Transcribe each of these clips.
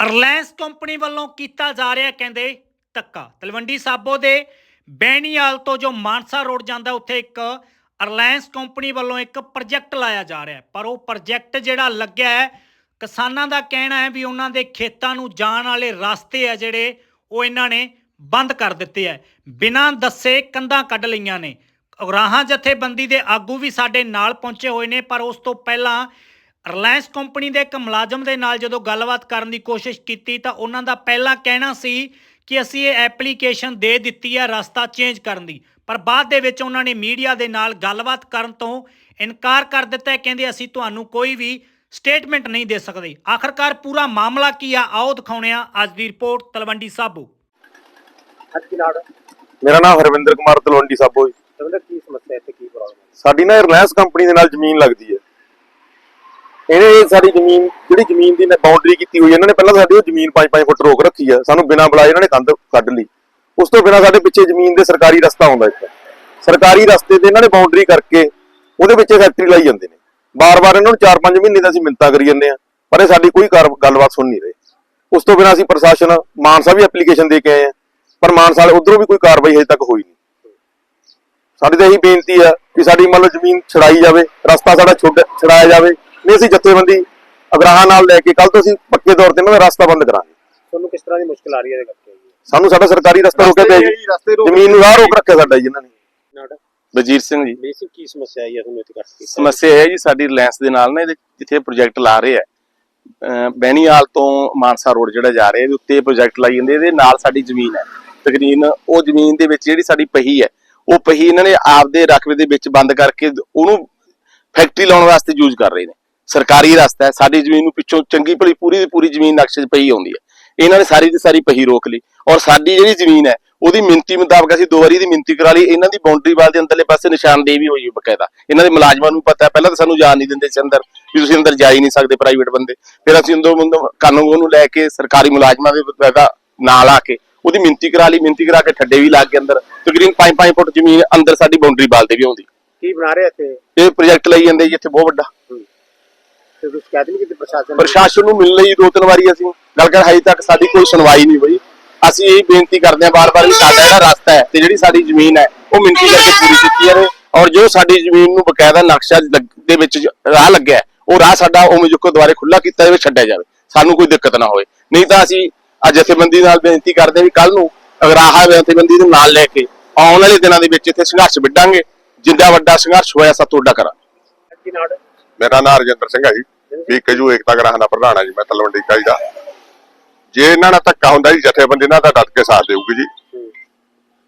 Reliance company ਵੱਲੋਂ ਕੀਤਾ ਜਾ ਰਿਹਾ ਕਹਿੰਦੇ ਧੱਕਾ। ਤਲਵੰਡੀ ਸਾਬੋ ਦੇ ਬੈਣੀਵਾਲ ਤੋਂ ਜੋ ਮਾਨਸਾ ਰੋਡ ਜਾਂਦਾ, ਉੱਥੇ ਇੱਕ ਰਿਲਾਇੰਸ ਕੰਪਨੀ ਵੱਲੋਂ ਇੱਕ ਪ੍ਰੋਜੈਕਟ ਲਾਇਆ ਜਾ ਰਿਹਾ। ਪਰ ਉਹ ਪ੍ਰੋਜੈਕਟ ਜਿਹੜਾ ਲੱਗਿਆ ਹੈ, ਕਿਸਾਨਾਂ ਦਾ ਕਹਿਣਾ ਹੈ ਵੀ ਉਹਨਾਂ ਦੇ ਖੇਤਾਂ ਨੂੰ ਜਾਣ ਵਾਲੇ ਰਸਤੇ ਆ ਜਿਹੜੇ, ਉਹ ਇਹਨਾਂ ਨੇ ਬੰਦ ਕਰ ਦਿੱਤੇ ਹੈ ਬਿਨਾਂ ਦੱਸੇ ਕੰਧਾਂ ਕੱਢ ਲਈਆਂ ਨੇ। ਉਗਰਾਹਾਂ ਜਥੇਬੰਦੀ ਦੇ ਆਗੂ ਵੀ ਸਾਡੇ ਨਾਲ ਪਹੁੰਚੇ ਹੋਏ ਨੇ, ਪਰ ਉਸ ਤੋਂ ਪਹਿਲਾਂ ਰਿਲਾਇੰਸ ਕੰਪਨੀ ਦੇ ਇੱਕ ਮੁਲਾਜ਼ਮ ਦੇ ਨਾਲ ਜਦੋਂ ਗੱਲਬਾਤ ਕਰਨ ਦੀ ਕੋਸ਼ਿਸ਼ ਕੀਤੀ ਤਾਂ ਉਹਨਾਂ ਦਾ ਪਹਿਲਾ ਕਹਿਣਾ ਸੀ ਕਿ ਅਸੀਂ ਇਹ ਐਪਲੀਕੇਸ਼ਨ ਦੇ ਦਿੱਤੀ ਹੈ ਰਸਤਾ ਚੇਂਜ ਕਰਨ ਦੀ। ਪਰ ਬਾਅਦ ਦੇ ਵਿੱਚ ਉਹਨਾਂ ਨੇ ਮੀਡੀਆ ਦੇ ਨਾਲ ਗੱਲਬਾਤ ਕਰਨ ਤੋਂ ਇਨਕਾਰ ਕਰ ਦਿੱਤਾ ਹੈ ਕਹਿੰਦੇ ਅਸੀਂ ਤੁਹਾਨੂੰ ਕੋਈ ਵੀ ਸਟੇਟਮੈਂਟ ਨਹੀਂ ਦੇ ਸਕਦੇ। ਆਖਰਕਾਰ ਪੂਰਾ ਮਾਮਲਾ ਕੀ ਆ? ਆਓ ਦਿਖਾਉਣੇ ਆ ਅੱਜ ਦੀ ਰਿਪੋਰਟ ਤਲਵੰਡੀ ਸਾਬੋ। ਮੇਰਾ ਨਾਮ ਹਰਵਿੰਦਰ ਕੁਮਾਰ ਤਲਵੰਡੀ ਸਾਬੋ ਜੀ। ਕੀ ਸਮੱਸਿਆ ਇੱਥੇ? ਕੀ ਪ੍ਰੋਬਲਮ ਹੈ? ਸਾਡੀ ਨਾ ਰਿਲਾਇੰਸ ਕੰਪਨੀ ਦੇ ਨਾਲ ਜ਼ਮੀਨ ਲੱਗਦੀ ਹੈ। ਇਹਨੇ ਸਾਡੀ ਜ਼ਮੀਨ, ਜਿਹੜੀ ਜ਼ਮੀਨ ਦੀ ਬਾਉਂਡਰੀ ਕੀਤੀ ਹੋਈ ਇਹਨਾਂ ਨੇ ਪਹਿਲਾਂ ਸਾਡੀ ਉਹ ਜ਼ਮੀਨ 5-5 ਫੁੱਟ ਰੋਕ ਰੱਖੀ ਹੈ। ਸਾਨੂੰ ਬਿਨਾਂ ਬੁਲਾਏ ਇਹਨਾਂ ਨੇ ਕੰਧ ਕੱਢ ਲਈ। ਉਸ ਤੋਂ ਬਿਨਾਂ ਸਾਡੇ ਪਿੱਛੇ ਜ਼ਮੀਨ ਦੇ ਸਰਕਾਰੀ ਰਸਤਾ ਆਉਂਦਾ ਇੱਕ ਸਰਕਾਰੀ ਰਸਤੇ ਤੇ ਇਹਨਾਂ ਨੇ ਬਾਉਂਡਰੀ ਕਰਕੇ ਉਹਦੇ ਵਿੱਚ ਫੈਕਟਰੀ ਲਾਈ ਜਾਂਦੇ ਨੇ। ਬਾਰ-ਬਾਰ ਇਹਨਾਂ ਨੂੰ 4-5 ਮਹੀਨੇ ਦਾ ਅਸੀਂ ਮਿੰਤਾ ਕਰੀ ਜਾਂਦੇ ਆ ਪਰ ਇਹ ਸਾਡੀ ਕੋਈ ਗੱਲਬਾਤ ਸੁਣ ਨਹੀਂ ਰਹੇ। ਉਸ ਤੋਂ ਬਿਨਾਂ ਅਸੀਂ ਪ੍ਰਸ਼ਾਸਨ ਮਾਨਸਾ ਵੀ ਐਪਲੀਕੇਸ਼ਨ ਦੇ ਕੇ ਆਏ ਆ ਪਰ ਮਾਨਸਾ ਵਾਲੇ ਉਧਰੋਂ ਵੀ ਕੋਈ ਕਾਰਵਾਈ ਹਜੇ ਤੱਕ ਹੋਈ ਨਹੀਂ। ਸਾਡੀ ਤਾਂ ਇਹੀ ਬੇਨਤੀ ਆ ਕਿ ਸਾਡੀ ਮਤਲਬ ਜ਼ਮੀਨ ਛੜਾਈ ਜਾਵੇ, ਰਸਤਾ ਸਾਡਾ ਛੁੱਟ ਛੜਾਇਆ ਜਾਵੇ ਨਹੀਂ ਅਸੀਂ ਜਥੇਬੰਦੀ ਅਗਰਾਹਾਂ ਨਾਲ ਲੈ ਕੇ ਕੱਲ ਤੋਂ ਅਸੀਂ ਪੱਕੇ ਤੌਰ ਤੇ ਇਹਨਾਂ ਦਾ ਰਸਤਾ ਬੰਦ ਕਰਾਂਗੇ। ਤੁਹਾਨੂੰ ਕਿਸ ਤਰ੍ਹਾਂ ਦੀ ਮੁਸ਼ਕਲ ਆ ਰਹੀ ਹੈ ਇਹਦੇ ਕਰਕੇ? ਸਾਨੂੰ ਸਾਡਾ ਸਰਕਾਰੀ ਰਸਤਾ ਰੋਕਿਆ ਪਿਆ ਜੀ ਜ਼ਮੀਨ ਨੂੰ ਰਾਹ ਰੋਕ ਰੱਖਿਆ ਸਾਡਾ ਜੀ ਇਹਨਾਂ ਨੇ। ਵਜੀਰ ਸਿੰਘ ਜੀ। ਬੇਸਿਕ ਕੀ ਸਮੱਸਿਆ ਆਈ ਹੈ ਤੁਹਾਨੂੰ ਇੱਥੇ ਕਰਕੇ ਸਮੱਸਿਆ ਹੈ ਜੀ ਸਾਡੀ ਰਿਲਾਇੰਸ ਦੇ ਨਾਲ ਨਾ ਇਹਦੇ ਜਿੱਥੇ ਪ੍ਰੋਜੈਕਟ ਲਾ ਰਹੇ ਆ ਬੈਣੀਵਾਲ ਤੋਂ ਮਾਨਸਾ ਰੋਡ ਜਿਹੜਾ ਜਾ ਰਿਹਾ ਇਹਦੇ ਉੱਤੇ ਪ੍ਰੋਜੈਕਟ ਲਾਈ ਜਾਂਦੇ ਇਹਦੇ ਨਾਲ ਸਾਡੀ ਜ਼ਮੀਨ ਹੈ। ਤਕਰੀਬਨ ਉਹ ਜ਼ਮੀਨ ਦੇ ਵਿੱਚ ਜਿਹੜੀ ਸਾਡੀ ਪਹੀ ਹੈ ਉਹ ਪਹੀ ਇਹਨਾਂ ਨੇ ਆਪਦੇ ਰਕਬੇ ਦੇ ਵਿੱਚ ਬੰਦ ਕਰਕੇ ਉਹਨੂੰ ਫੈਕਟਰੀ ਲਾਉਣ ਵਾਸਤੇ ਯੂਜ਼ ਕਰ ਰਹੇ ਨੇ। ਸਰਕਾਰੀ ਰਸਤਾ ਹੈ ਸਾਡੀ ਜ਼ਮੀਨ ਨੂੰ ਪਿੱਛੋਂ ਚੰਗੀ ਭਲੀ ਪੂਰੀ ਦੀ ਪੂਰੀ ਜ਼ਮੀਨ ਨਕਸ਼ੇ 'ਚ ਪਈ ਆਉਂਦੀ ਹੈ। ਇਹਨਾਂ ਨੇ ਸਾਰੀ ਦੀ ਸਾਰੀ ਪਹੀ ਰੋਕ ਲਈ ਔਰ ਸਾਡੀ ਜਿਹੜੀ ਜ਼ਮੀਨ ਹੈ ਉਹਦੀ ਮਿੰਤੀ ਮੁਤਾਬਕ ਅਸੀਂ ਦੋ ਵਾਰੀ ਦੀ ਮਿੰਤੀ ਕਰਾ ਲਈ। ਇਹਨਾਂ ਦੀ ਬਾਉਂਡਰੀ ਵਾਲ ਦੇ ਅੰਦਰਲੇ ਪਾਸੇ ਨਿਸ਼ਾਨਦੇਹੀ ਵੀ ਹੋਈ ਹੈ ਬਕਾਇਦਾ। ਇਹਨਾਂ ਦੇ ਮੁਲਾਜ਼ਮਾਂ ਨੂੰ ਪਤਾ ਪਹਿਲਾਂ ਤਾਂ ਸਾਨੂੰ ਜਾਣ ਨਹੀਂ ਦਿੰਦੇ ਸੀ ਅੰਦਰ ਵੀ ਤੁਸੀਂ ਅੰਦਰ ਜਾ ਹੀ ਨਹੀਂ ਸਕਦੇ ਪ੍ਰਾਈਵੇਟ ਬੰਦੇ। ਫਿਰ ਅਸੀਂ ਅੰਦਰ ਕਾਨੂੰਨ ਨੂੰ ਲੈ ਕੇ ਸਰਕਾਰੀ ਮੁਲਾਜ਼ਮਾਂ ਦੇ ਬਕਾਇਦਾ ਨਾਲ ਆ ਕੇ ਉਹਦੀ ਮਿੰਤੀ ਕਰਾ ਲਈ। ਮਿੰਤੀ ਕਰਾ ਕੇ ਠੱਡੇ ਵੀ ਲੱਗ ਗਏ ਅੰਦਰ। ਤਕਰੀਬਨ 5-5 ਫੁੱਟ ਜ਼ਮੀਨ ਅੰਦਰ ਸਾਡੀ ਬਾਉਂਡਰੀ ਵਾਲ ਦੇ ਵੀ ਆਉਂਦੀ। ਕੀ ਬਣਾ ਰਹੇ ਇੱਥੇ? ਇਹ ਪ੍ਰੋਜੈਕਟ ਲਈ ਜਾਂਦੇ ਜੀ ਇੱਥੇ ਬਹੁਤ ਵੱਡਾ। ਤੇ ਤੁਸੀਂ ਸ਼ਿਕਾਇਤ ਨਹੀਂ ਕੀਤੀ ਪ੍ਰਸ਼ਾਸਨ ਨੂੰ? ਪ੍ਰਸ਼ਾਸਨ ਨੂੰ ਮਿਲਣ ਲਈ ਦੋ ਤਿੰਨ ਵਾਰੀ ਅਸੀਂ ਗੱਲ ਕਰ ਹਜੇ ਤੱਕ ਸਾਡੀ ਕੋਈ ਸੁਣਵਾਈ ਨਹੀਂ ਹੋਈ। ਅਸੀਂ ਇਹ ਬੇਨਤੀ ਕਰਦੇ ਹਾਂ ਬਾਰ-ਬਾਰ ਵੀ ਸਾਡਾ ਜਿਹੜਾ ਰਸਤਾ ਹੈ ਤੇ ਜਿਹੜੀ ਸਾਡੀ ਜ਼ਮੀਨ ਹੈ ਉਹ ਮਿੰਟੀ ਕਰਕੇ ਪੂਰੀ ਕੀਤੀ ਜਾਵੇ ਔਰ ਜੋ ਸਾਡੀ ਜ਼ਮੀਨ ਨੂੰ ਬਕਾਇਦਾ ਨਕਸ਼ਾ ਲੱਗ- ਦੇ ਵਿੱਚ ਜੋ ਰਾਹ ਲੱਗਿਆ ਹੈ, ਉਹ ਰਾਹ ਸਾਡਾ ਉਵੇਂ ਜੁਕੋ ਦੁਆਰੇ ਖੁੱਲਾ ਕੀਤਾ ਜਾਵੇ ਛੱਡਿਆ ਜਾਵੇ। ਸਾਨੂੰ ਕੋਈ ਦਿੱਕਤ ਨਾ ਹੋਵੇ। ਨਹੀਂ ਤਾਂ ਅਸੀਂ ਅੱਜ ਜਥੇਬੰਦੀ ਨਾਲ ਬੇਨਤੀ ਕਰਦੇ ਹਾਂ ਵੀ ਕੱਲ ਨੂੰ ਅਗਰ ਆਹ ਜਥੇਬੰਦੀ ਨੂੰ ਨਾਲ ਲੈ ਕੇ ਆਉਣ ਵਾਲੇ ਦਿਨਾਂ ਦੇ ਵਿੱਚ ਇੱਥੇ ਸੰਘਰਸ਼ ਵਿੱਢਾਂਗੇ ਜਿੰਦਾ ਵੱਡਾ ਸੰਘਰਸ਼ ਹੋਇਆ ਸਭ ਤੋਂ ਵੱਡਾ ਕਰਾਂਗੇ। ਕੀ ਨਾੜ ਮੇਰਾ ਨਾਮ ਰਜਿੰਦਰ ਸਿੰਘ ਹੈ ਜੀ। ਵੀ ਕਜੂ ਏਕਤਾ ਗਰਾਹਾਂ ਦਾ ਪ੍ਰਧਾਨ ਹੈ ਜੀ ਮੈਂ ਤਲਵੰਡੀ ਕਾਈ ਦਾ। ਜੇ ਇਹਨਾਂ ਨਾਲ ਧੱਕਾ ਹੁੰਦਾ ਜੀ ਜਥੇਬੰਦੀ ਨਾਲ ਤਾਂ ਡਟ ਕੇ ਸਾਥ ਦੇਊਗੀ ਜੀ।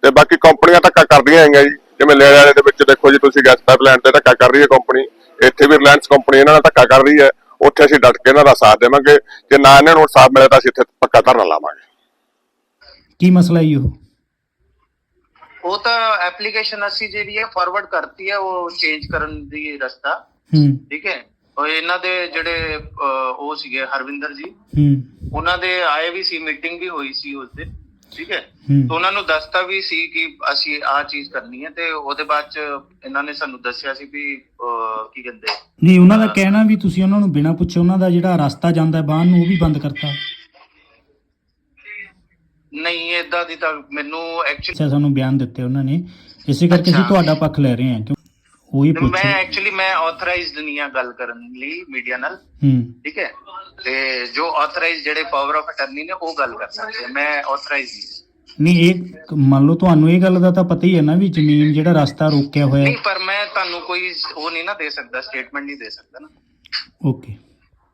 ਤੇ ਬਾਕੀ ਕੰਪਨੀਆਂ ਧੱਕਾ ਕਰਦੀਆਂ ਹੈਗੀਆਂ ਜੀ। ਜਿਵੇਂ ਲੇੜੇ ਵਾਲੇ ਦੇ ਵਿੱਚ ਦੇਖੋ ਜੀ ਤੁਸੀਂ ਗੈਸ ਪਾਈਪਲਾਈਨ ਤੇ ਧੱਕਾ ਕਰ ਰਹੀ ਹੈ ਕੰਪਨੀ। ਇੱਥੇ ਵੀ ਰਿਲਾਇੰਸ ਕੰਪਨੀ ਇਹਨਾਂ ਨਾਲ ਧੱਕਾ ਕਰ ਰਹੀ ਹੈ। ਉੱਥੇ ਅਸੀਂ ਡਟ ਕੇ ਇਹਨਾਂ ਦਾ ਸਾਥ ਦੇਵਾਂਗੇ। ਜੇ ਨਾ ਇਹਨਾਂ ਨੂੰ ਸਾਥ ਮਿਲੇ ਤਾਂ ਅਸੀਂ ਇੱਥੇ ਪੱਕਾ ਧਰਨਾ ਲਾਵਾਂਗੇ। ਕੀ ਮਸਲਾ ਹੈ ਉਹ? ਉਹ ਤਾਂ ਐਪਲੀਕੇਸ਼ਨ ਅਸੀਂ ਜਿਹੜੀ ਹੈ ਫਾਰਵਰਡ ਕਰਤੀ ਹੈ ਉਹ ਚੇਂਜ ਕਰਨ ਦੀ ਰਸਤਾ। ਹੂੰ। ਠੀਕ ਹੈ? ਉਹ ਇਹਨਾਂ ਦੇ ਜਿਹੜੇ ਉਹ ਸੀਗੇ ਹਰਵਿੰਦਰ ਜੀ ਹੂੰ। ਉਹਨਾਂ ਦੇ ਆਏ ਵੀ ਸੀ ਮੀਟਿੰਗ ਵੀ ਹੋਈ ਸੀ ਉਸ ਦਿਨ ਠੀਕ ਹੈ। ਤਾਂ ਉਹਨਾਂ ਨੂੰ ਦੱਸਤਾ ਵੀ ਸੀ ਕਿ ਅਸੀਂ ਆਹ ਚੀਜ਼ ਕਰਨੀ ਹੈ ਤੇ ਉਹਦੇ ਬਾਅਦ ਚ ਇਹਨਾਂ ਨੇ ਸਾਨੂੰ ਦੱਸਿਆ ਸੀ ਵੀ ਕੀ ਕਹਿੰਦੇ? ਨਹੀਂ ਉਹਨਾਂ ਦਾ ਕਹਿਣਾ ਵੀ ਤੁਸੀਂ ਉਹਨਾਂ ਨੂੰ ਬਿਨਾਂ ਪੁੱਛੇ ਉਹਨਾਂ ਦਾ ਜਿਹੜਾ ਰਸਤਾ ਜਾਂਦਾ ਬਾਹਰ ਨੂੰ ਉਹ ਵੀ ਬੰਦ ਕਰਤਾ। ਨਹੀਂ ਏਦਾਂ ਦੀ ਤਾਂ ਮੈਨੂੰ ਐਕਚੁਅਲੀ ਸਾਨੂੰ ਬਿਆਨ ਦਿੱਤੇ ਉਹਨਾਂ ਨੇ। ਇਸੇ ਕਰਕੇ ਅਸੀਂ। ਤੁਹਾਡਾ ਪੱਖ ਲੈ ਰਹੇ ਹਾਂ ਉਹੀ ਮੈਂ ਪੁੱਛ ਐਕਚੁਅਲੀ ਮੈਂ ਆਥੋਰਾਈਜ਼ਡ ਨਹੀਂ ਆ ਗੱਲ ਕਰਨ ਲਈ ਮੀਡੀਆ ਨਾਲ। ਹੂੰ। ਠੀਕ ਹੈ? ਤੇ ਜੋ ਆਥੋਰਾਈਜ਼ ਜਿਹੜੇ ਪਾਵਰ ਆਫ ਅਟਰਨੀ ਨੇ ਉਹ ਗੱਲ ਕਰ ਸਕਦੇ। ਮੈਂ ਆਥੋਰਾਈਜ਼ ਨਹੀਂ। ਨਹੀਂ ਇਹ ਮੰਨ ਲਓ ਤੁਹਾਨੂੰ ਇਹ ਗੱਲ ਦਾ ਤਾਂ ਪਤਾ ਹੀ ਹੈ ਨਾ ਵੀ ਜ਼ਮੀਨ ਜਿਹੜਾ ਰਸਤਾ ਰੋਕਿਆ ਹੋਇਆ। ਨਹੀਂ ਪਰ ਮੈਂ ਤੁਹਾਨੂੰ ਕੋਈ ਉਹ ਨਹੀਂ ਨਾ ਦੇ ਸਕਦਾ ਸਟੇਟਮੈਂਟ ਨਹੀਂ ਦੇ ਸਕਦਾ ਨਾ। ਓਕੇ।